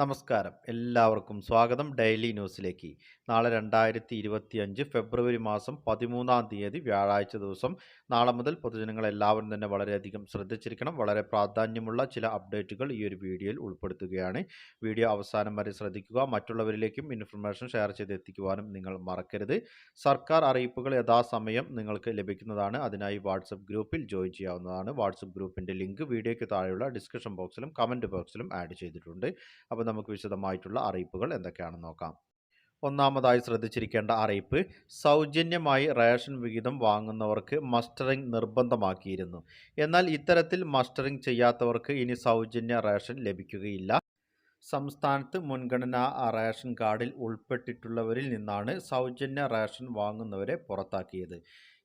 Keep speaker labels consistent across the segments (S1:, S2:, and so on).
S1: നമസ്കാരം. എല്ലാവർക്കും സ്വാഗതം ഡെയിലി ന്യൂസിലേക്ക്. നാളെ രണ്ടായിരത്തി ഇരുപത്തി അഞ്ച് ഫെബ്രുവരി മാസം പതിമൂന്നാം തീയതി വ്യാഴാഴ്ച ദിവസം. നാളെ മുതൽ പൊതുജനങ്ങൾ എല്ലാവരും തന്നെ വളരെയധികം ശ്രദ്ധിച്ചിരിക്കണം. വളരെ പ്രാധാന്യമുള്ള ചില അപ്ഡേറ്റുകൾ ഈ ഒരു വീഡിയോയിൽ ഉൾപ്പെടുത്തുകയാണ്. വീഡിയോ അവസാനം വരെ ശ്രദ്ധിക്കുക. മറ്റുള്ളവരിലേക്കും ഇൻഫർമേഷൻ ഷെയർ ചെയ്ത് എത്തിക്കുവാനും നിങ്ങൾ മറക്കരുത്. സർക്കാർ അറിയിപ്പുകൾ യഥാസമയം നിങ്ങൾക്ക് ലഭിക്കുന്നതാണ്. അതിനായി വാട്സപ്പ് ഗ്രൂപ്പിൽ ജോയിൻ ചെയ്യാവുന്നതാണ്. വാട്സപ്പ് ഗ്രൂപ്പിന്റെ ലിങ്ക് വീഡിയോയ്ക്ക് താഴെയുള്ള ഡിസ്ക്രിപ്ഷൻ ബോക്സിലും കമന്റ് ബോക്സിലും ആഡ് ചെയ്തിട്ടുണ്ട്. അപ്പോൾ നമുക്ക് വിശദമായിട്ടുള്ള അറിയിപ്പുകൾ എന്തൊക്കെയാണെന്ന് നോക്കാം. ഒന്നാമതായി ശ്രദ്ധിച്ചിരിക്കേണ്ട അറിയിപ്പ് സൗജന്യമായി റേഷൻ വിഹിതം വാങ്ങുന്നവർക്ക് മസ്റ്ററിംഗ് നിർബന്ധമാക്കിയിരുന്നു. എന്നാൽ ഇത്തരത്തിൽ മസ്റ്ററിംഗ് ചെയ്യാത്തവർക്ക് ഇനി സൗജന്യ റേഷൻ ലഭിക്കുകയില്ല. സംസ്ഥാനത്ത് മുൻഗണനാ റേഷൻ കാർഡിൽ ഉൾപ്പെട്ടിട്ടുള്ളവരിൽ നിന്നാണ് സൗജന്യ റേഷൻ വാങ്ങുന്നവരെ പുറത്താക്കിയത്.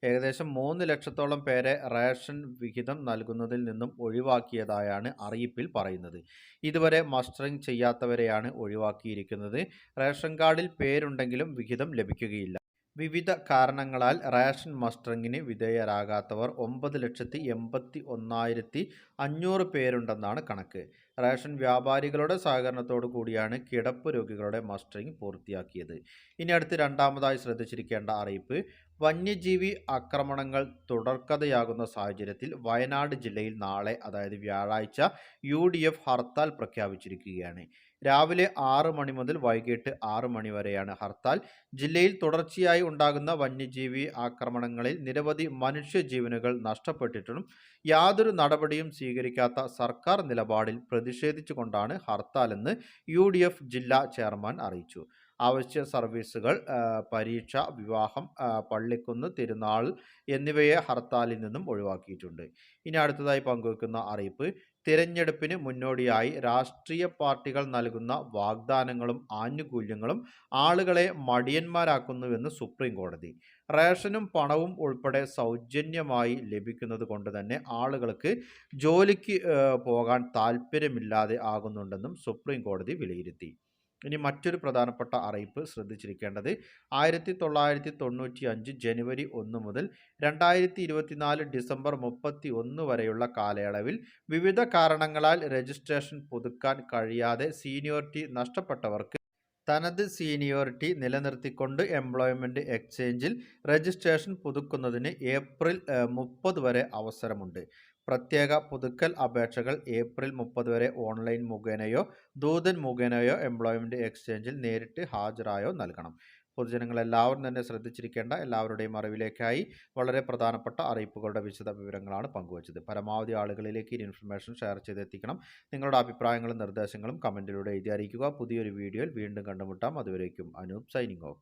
S1: ഏകദേശം മൂന്ന് ലക്ഷത്തോളം പേരെ റേഷൻ വിഹിതം നൽകുന്നതിൽ നിന്നും ഒഴിവാക്കിയതായാണ് അറിയിപ്പിൽ പറയുന്നത്. ഇതുവരെ മസ്റ്ററിംഗ് ചെയ്യാത്തവരെയാണ് ഒഴിവാക്കിയിരിക്കുന്നത്. റേഷൻ കാർഡിൽ പേരുണ്ടെങ്കിലും വിഹിതം ലഭിക്കുകയില്ല. വിവിധ കാരണങ്ങളാൽ റേഷൻ മസ്റ്ററിങ്ങിന് വിധേയരാകാത്തവർ ഒമ്പത് ലക്ഷത്തി എൺപത്തി ഒന്നായിരത്തി അഞ്ഞൂറ് പേരുണ്ടെന്നാണ് കണക്ക്. റേഷൻ വ്യാപാരികളുടെ സഹകരണത്തോടു കൂടിയാണ് കിടപ്പ് രോഗികളുടെ മസ്റ്ററിംഗ് പൂർത്തിയാക്കിയത്. ഇനി അടുത്ത് രണ്ടാമതായി ശ്രദ്ധിച്ചിരിക്കേണ്ട അറിയിപ്പ് വന്യജീവി ആക്രമണങ്ങൾ തുടർക്കഥയാകുന്ന സാഹചര്യത്തിൽ വയനാട് ജില്ലയിൽ നാളെ അതായത് വ്യാഴാഴ്ച യു ഹർത്താൽ പ്രഖ്യാപിച്ചിരിക്കുകയാണ്. രാവിലെ ആറ് മണി മുതൽ വൈകിട്ട് ആറ് മണി വരെയാണ് ഹർത്താൽ. ജില്ലയിൽ തുടർച്ചയായി ഉണ്ടാകുന്ന വന്യജീവി ആക്രമണങ്ങളിൽ നിരവധി മനുഷ്യജീവനുകൾ നഷ്ടപ്പെട്ടിട്ടും യാതൊരു നടപടിയും സ്വീകരിക്കാത്ത സർക്കാർ നിലപാടിൽ പ്രതിഷേധിച്ചുകൊണ്ടാണ് ഹർത്താലെന്ന് യു ജില്ലാ ചെയർമാൻ അറിയിച്ചു. അവശ്യ സർവീസുകൾ പരീക്ഷ വിവാഹം പള്ളിക്കുന്ന് തിരുനാൾ എന്നിവയെ ഹർത്താലിൽ നിന്നും ഒഴിവാക്കിയിട്ടുണ്ട്. ഇനി അടുത്തതായി പങ്കുവെക്കുന്ന അറിയിപ്പ് തിരഞ്ഞെടുപ്പിന് മുന്നോടിയായി രാഷ്ട്രീയ പാർട്ടികൾ നൽകുന്ന വാഗ്ദാനങ്ങളും ആനുകൂല്യങ്ങളും ആളുകളെ മടിയന്മാരാക്കുന്നുവെന്ന് സുപ്രീം കോടതി. റേഷനും പണവും ഉൾപ്പെടെ സൗജന്യമായി ലഭിക്കുന്നത് കൊണ്ട് തന്നെ ആളുകൾക്ക് ജോലിക്ക് പോകാൻ താല്പര്യമില്ലാതെ ആകുന്നുണ്ടെന്നും സുപ്രീം കോടതി വിലയിരുത്തി. ഇനി മറ്റൊരു പ്രധാനപ്പെട്ട അറിയിപ്പ് ശ്രദ്ധിച്ചിരിക്കേണ്ടത് ആയിരത്തി തൊള്ളായിരത്തി തൊണ്ണൂറ്റി അഞ്ച് ജനുവരി ഒന്ന് മുതൽ രണ്ടായിരത്തി ഇരുപത്തിനാല് ഡിസംബർ മുപ്പത്തി ഒന്ന് വരെയുള്ള കാലയളവിൽ വിവിധ കാരണങ്ങളാൽ രജിസ്ട്രേഷൻ പുതുക്കാൻ കഴിയാതെ സീനിയോറിറ്റി നഷ്ടപ്പെട്ടവർക്ക് തനത് സീനിയോറിറ്റി നിലനിർത്തിക്കൊണ്ട് എംപ്ലോയ്മെന്റ് എക്സ്ചേഞ്ചിൽ രജിസ്ട്രേഷൻ പുതുക്കുന്നതിന് ഏപ്രിൽ മുപ്പത് വരെ അവസരമുണ്ട്. പ്രത്യേക പുതുക്കൽ അപേക്ഷകൾ ഏപ്രിൽ മുപ്പത് വരെ ഓൺലൈൻ മുഖേനയോ ദൂതൻ മുഖേനയോ എംപ്ലോയ്മെന്റ് എക്സ്ചേഞ്ചിൽ നേരിട്ട് ഹാജരായോ നൽകണം. പൊതുജനങ്ങൾ എല്ലാവരും തന്നെ ശ്രദ്ധിച്ചിരിക്കേണ്ട എല്ലാവരുടെയും അറിവിലേക്കായി വളരെ പ്രധാനപ്പെട്ട അറിയിപ്പുകളുടെ വിശദ വിവരങ്ങളാണ് പങ്കുവച്ചത്. പരമാവധി ആളുകളിലേക്ക് ഈ ഇൻഫർമേഷൻ ഷെയർ ചെയ്തെത്തിക്കണം. നിങ്ങളുടെ അഭിപ്രായങ്ങളും നിർദ്ദേശങ്ങളും കമന്റിലൂടെ എഴുതി അറിയിക്കുക. പുതിയൊരു വീഡിയോയിൽ വീണ്ടും കണ്ടുമുട്ടാം. അതുവരേക്കും അനൂപ് സൈനിങ് ഓഫ്